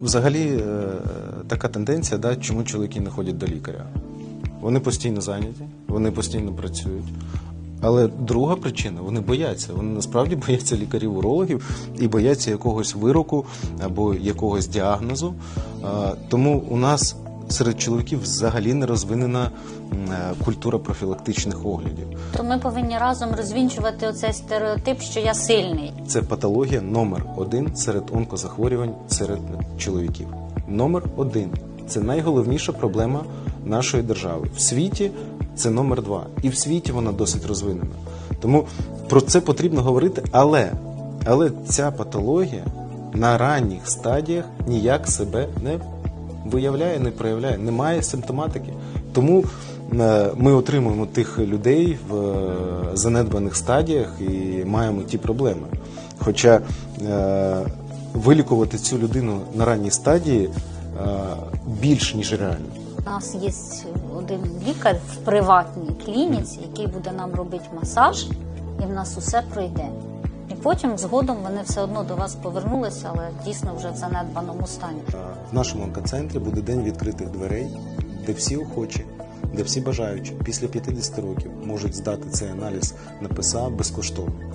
Взагалі е, така тенденція, да, чому чоловіки не ходять до лікаря. Вони постійно зайняті, вони постійно працюють. Але друга причина вони бояться. Вони насправді бояться лікарів-урологів і бояться якогось вироку або якогось діагнозу. Тому у нас серед чоловіків взагалі не розвинена е, культура профілактичних оглядів. То ми повинні разом розвінчувати оцей стереотип, що я сильний. Це патологія номер один серед онкозахворювань серед чоловіків. Номер один це найголовніша проблема нашої держави. В світі це номер два. І в світі вона досить розвинена. Тому про це потрібно говорити, але, але ця патологія на ранніх стадіях ніяк себе не виявляє, не проявляє, немає симптоматики. Тому е, ми отримуємо тих людей в е, занедбаних стадіях і маємо ті проблеми. Хоча е, вилікувати цю людину на ранній стадії більш ніж реально. У нас є один лікар в приватній клініці, який буде нам робити масаж, і в нас усе пройде. Потім згодом вони все одно до вас повернулися, але дійсно вже в занедбаному стані. В нашому онкоцентрі буде день відкритих дверей, де всі охочі, де всі бажаючі після 50 років можуть здати цей аналіз на ПСА безкоштовно.